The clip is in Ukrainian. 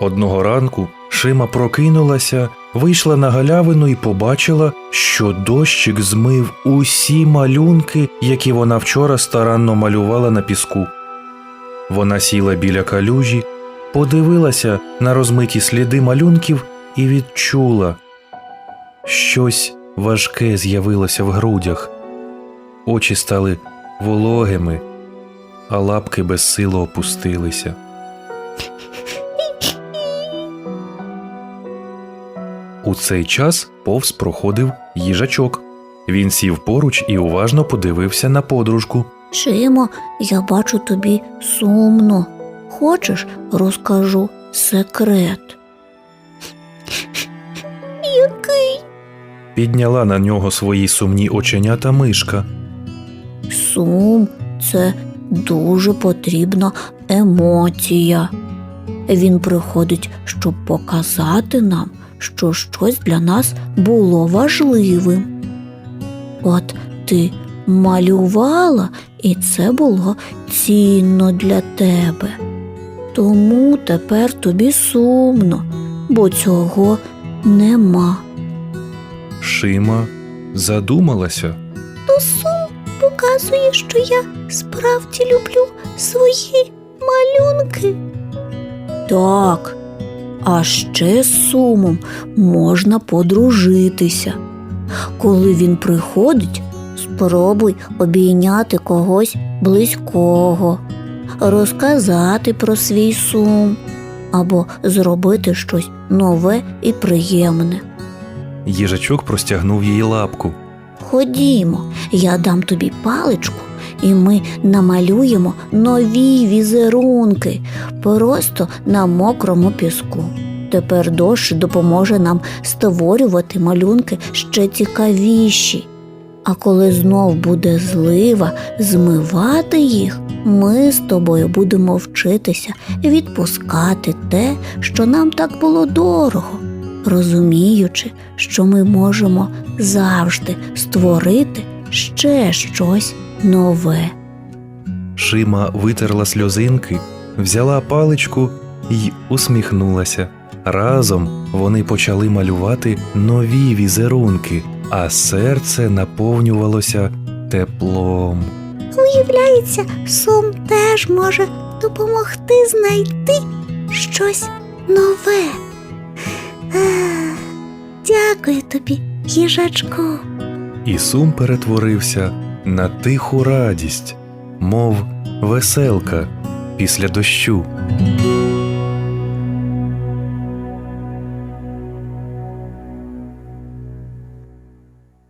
Одного ранку Шима прокинулася, вийшла на галявину і побачила, що дощик змив усі малюнки, які вона вчора старанно малювала на піску. Вона сіла біля калюжі, подивилася на розмиті сліди малюнків і відчула. Щось важке з'явилося в грудях. Очі стали вологими, а лапки безсило опустилися. У цей час повз проходив їжачок. Він сів поруч і уважно подивився на подружку. Шимо, я бачу тобі сумно. Хочеш, розкажу секрет. Який? Підняла на нього свої сумні оченята мишка. Сум це дуже потрібна емоція. Він приходить, щоб показати нам, що щось для нас було важливим. От ти малювала, і це було цінно для тебе. Тому тепер тобі сумно, бо цього нема. Шима задумалася. То сум показує, що я справді люблю свої малюнки. Так, а ще з сумом можна подружитися. Коли він приходить, спробуй обійняти когось близького, розказати про свій сум або зробити щось нове і приємне. Їжачок простягнув їй лапку. Ходімо, я дам тобі паличку, і ми намалюємо нові візерунки просто на мокрому піску. Тепер дощ допоможе нам створювати малюнки ще цікавіші. А коли знов буде злива змивати їх, ми з тобою будемо вчитися відпускати те, що нам так було дорого, розуміючи, що ми можемо завжди створити ще щось нове. Шима витерла сльозинки, взяла паличку й усміхнулася. Разом вони почали малювати нові візерунки, а серце наповнювалося теплом. Виявляється, сум теж може допомогти знайти щось нове. Дякую тобі, їжачку. І сум перетворився на тиху радість, мов веселка після дощу.